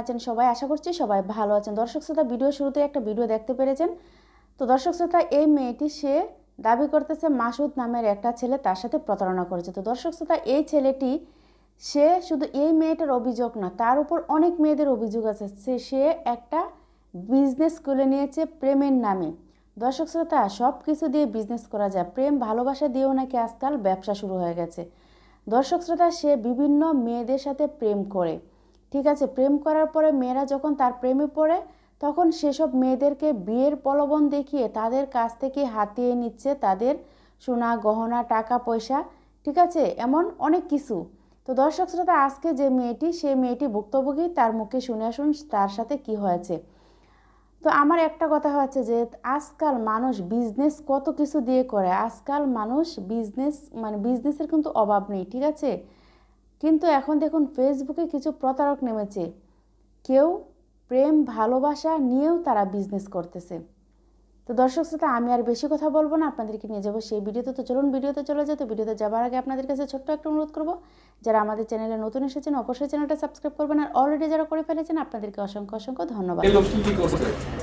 আছেন সবাই, আশা করছি সবাই ভালো আছেন। দর্শক শ্রোতা, ভিডিও শুরুতে একটা ভিডিও দেখতে পেরেছেন। তো দর্শক শ্রোতা, এই মেয়েটি, সে দাবি করতেছে মাসুদ নামের একটা ছেলে তার সাথে প্রতারণা করেছে। তো দর্শক শ্রোতা, এই ছেলেটি, সে শুধু এই মেয়েটার অভিযোগ না, তার উপর অনেক মেয়েদের অভিযোগ আছে। সে সে একটা বিজনেস খুলে নিয়েছে প্রেমের নামে। দর্শক শ্রোতা সব কিছু দিয়ে বিজনেস করা যায়। প্রেম, ভালোবাসা দিয়েও নাকি আজকাল ব্যবসা শুরু হয়ে গেছে। দর্শক শ্রোতা, সে বিভিন্ন মেয়েদের সাথে প্রেম করে। ঠিক আছে? প্রেম করার পরে মেয়েরা যখন তার প্রেমে পড়ে, তখন সেসব মেয়েদেরকে বিয়ের প্রলোভন দেখিয়ে তাদের কাছ থেকে হাতিয়ে নিচ্ছে তাদের সোনা, গহনা, টাকা, পয়সা, ঠিক আছে? এমন অনেক কিছু। তো দর্শক শ্রোতা, আজকে যে মেয়েটি সে মেয়েটি ভুক্তভোগী, তার মুখে শুনে আসুন তার সাথে কি হয়েছে। তো আমার একটা কথা হচ্ছে যে, আজকাল মানুষ বিজনেস কত কিছু দিয়ে করে। আজকাল মানুষ বিজনেস মানে বিজনেসের কিন্তু অভাব নেই, ঠিক আছে? কিন্তু এখন দেখুন ফেসবুকে কিছু প্রতারক নেমেছে। কেউ প্রেম, ভালোবাসা নিয়েও তারা বিজনেস করতেছে। তো দর্শক শ্রোতা, আমি আর বেশি কথা বলব না, আপনাদেরকে নিয়ে যাব সেই ভিডিওতে তো। চলুন ভিডিওতে চলে যেতে ভিডিওতে যাবার আগে আপনাদের কাছে ছোট্ট একটা অনুরোধ করব, যারা আমাদের চ্যানেলে নতুন এসেছেন, অবশ্যই চ্যানেলটা সাবস্ক্রাইব করবেন। আর অলরেডি যারা করে ফেলেছেন, আপনাদেরকে অসংখ্য অসংখ্য ধন্যবাদ।